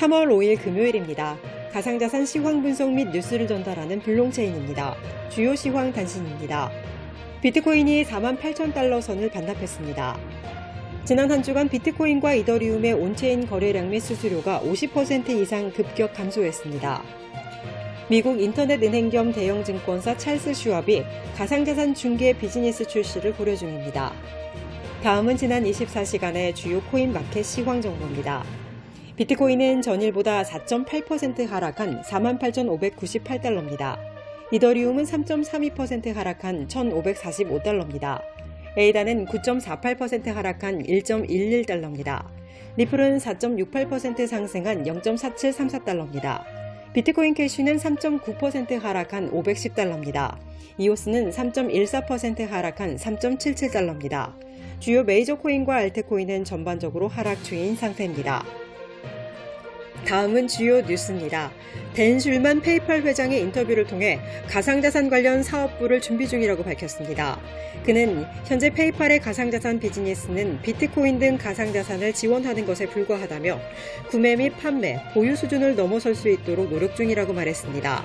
3월 5일 금요일입니다. 가상자산 시황 분석 및 뉴스를 전달하는 블록체인입니다. 주요 시황 단신입니다. 비트코인이 4만 8천 달러 선을 반납했습니다. 지난 한 주간 비트코인과 이더리움의 온체인 거래량 및 수수료가 50% 이상 급격 감소했습니다. 미국 인터넷 은행 겸 대형 증권사 찰스 슈왑이 가상자산 중개 비즈니스 출시를 고려 중입니다. 다음은 지난 24시간의 주요 코인 마켓 시황 정보입니다. 비트코인은 전일보다 4.8% 하락한 48,598달러입니다. 이더리움은 3.32% 하락한 1,545달러입니다. 에이다는 9.48% 하락한 1.11달러입니다. 리플은 4.68% 상승한 0.4734달러입니다. 비트코인 캐시는 3.9% 하락한 510달러입니다. 이오스는 3.14% 하락한 3.77달러입니다. 주요 메이저 코인과 알트코인은 전반적으로 하락 중인 상태입니다. 다음은 주요 뉴스입니다. 댄 슐만 페이팔 회장의 인터뷰를 통해 가상자산 관련 사업부를 준비 중이라고 밝혔습니다. 그는 현재 페이팔의 가상자산 비즈니스는 비트코인 등 가상자산을 지원하는 것에 불과하다며 구매 및 판매, 보유 수준을 넘어설 수 있도록 노력 중이라고 말했습니다.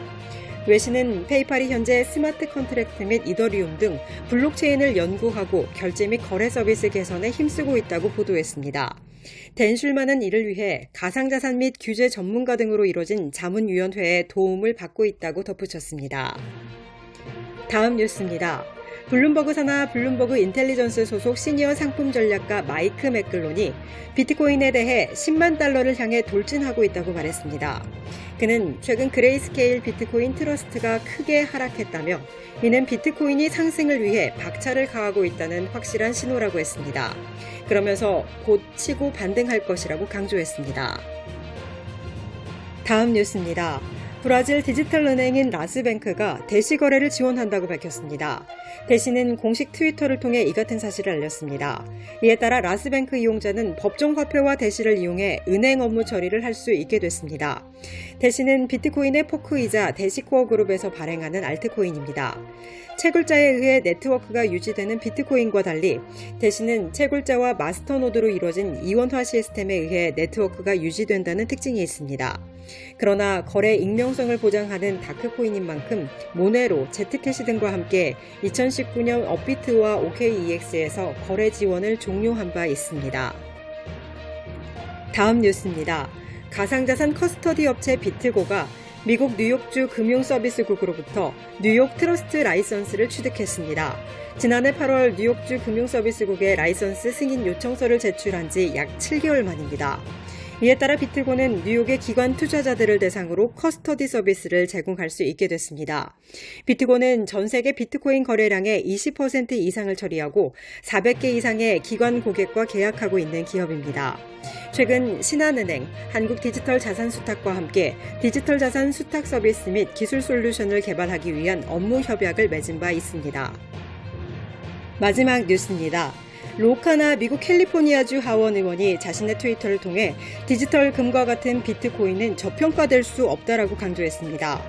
외신은 페이팔이 현재 스마트 컨트랙트 및 이더리움 등 블록체인을 연구하고 결제 및 거래 서비스 개선에 힘쓰고 있다고 보도했습니다. 댄슐만은 이를 위해 가상자산 및 규제 전문가 등으로 이뤄진 자문위원회의 도움을 받고 있다고 덧붙였습니다. 다음 뉴스입니다. 블룸버그 산하 블룸버그 인텔리전스 소속 시니어 상품 전략가 마이크 맥글론이 비트코인에 대해 10만 달러를 향해 돌진하고 있다고 말했습니다. 그는 최근 그레이스케일 비트코인 트러스트가 크게 하락했다며 이는 비트코인이 상승을 위해 박차를 가하고 있다는 확실한 신호라고 했습니다. 그러면서 곧 치고 반등할 것이라고 강조했습니다. 다음 뉴스입니다. 브라질 디지털 은행인 라스뱅크가 대시 거래를 지원한다고 밝혔습니다. 대시는 공식 트위터를 통해 이 같은 사실을 알렸습니다. 이에 따라 라스뱅크 이용자는 법정 화폐와 대시를 이용해 은행 업무 처리를 할 수 있게 됐습니다. 대시는 비트코인의 포크이자 대시코어 그룹에서 발행하는 알트코인입니다. 채굴자에 의해 네트워크가 유지되는 비트코인과 달리 대시는 채굴자와 마스터노드로 이루어진 이원화 시스템에 의해 네트워크가 유지된다는 특징이 있습니다. 그러나 거래 익명성을 보장하는 다크코인인 만큼 모네로, 제트캐시 등과 함께 2019년 업비트와 OKEX에서 거래 지원을 종료한 바 있습니다. 다음 뉴스입니다. 가상자산 커스터디 업체 비트고가 미국 뉴욕주 금융서비스국으로부터 뉴욕 트러스트 라이선스를 취득했습니다. 지난해 8월 뉴욕주 금융서비스국에 라이선스 승인 요청서를 제출한 지 약 7개월 만입니다. 이에 따라 비트고는 뉴욕의 기관 투자자들을 대상으로 커스터디 서비스를 제공할 수 있게 됐습니다. 비트고는 전 세계 비트코인 거래량의 20% 이상을 처리하고 400개 이상의 기관 고객과 계약하고 있는 기업입니다. 최근 신한은행, 한국디지털자산수탁과 함께 디지털 자산 수탁 서비스 및 기술 솔루션을 개발하기 위한 업무 협약을 맺은 바 있습니다. 마지막 뉴스입니다. 로카나 미국 캘리포니아주 하원 의원이 자신의 트위터를 통해 디지털 금과 같은 비트코인은 저평가될 수 없다라고 강조했습니다.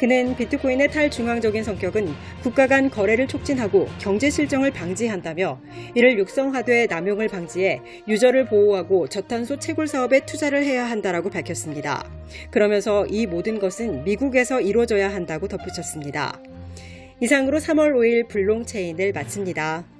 그는 비트코인의 탈중앙적인 성격은 국가 간 거래를 촉진하고 경제 실정을 방지한다며 이를 육성하되 남용을 방지해 유저를 보호하고 저탄소 채굴 사업에 투자를 해야 한다라고 밝혔습니다. 그러면서 이 모든 것은 미국에서 이루어져야 한다고 덧붙였습니다. 이상으로 3월 5일 블롱체인을 마칩니다.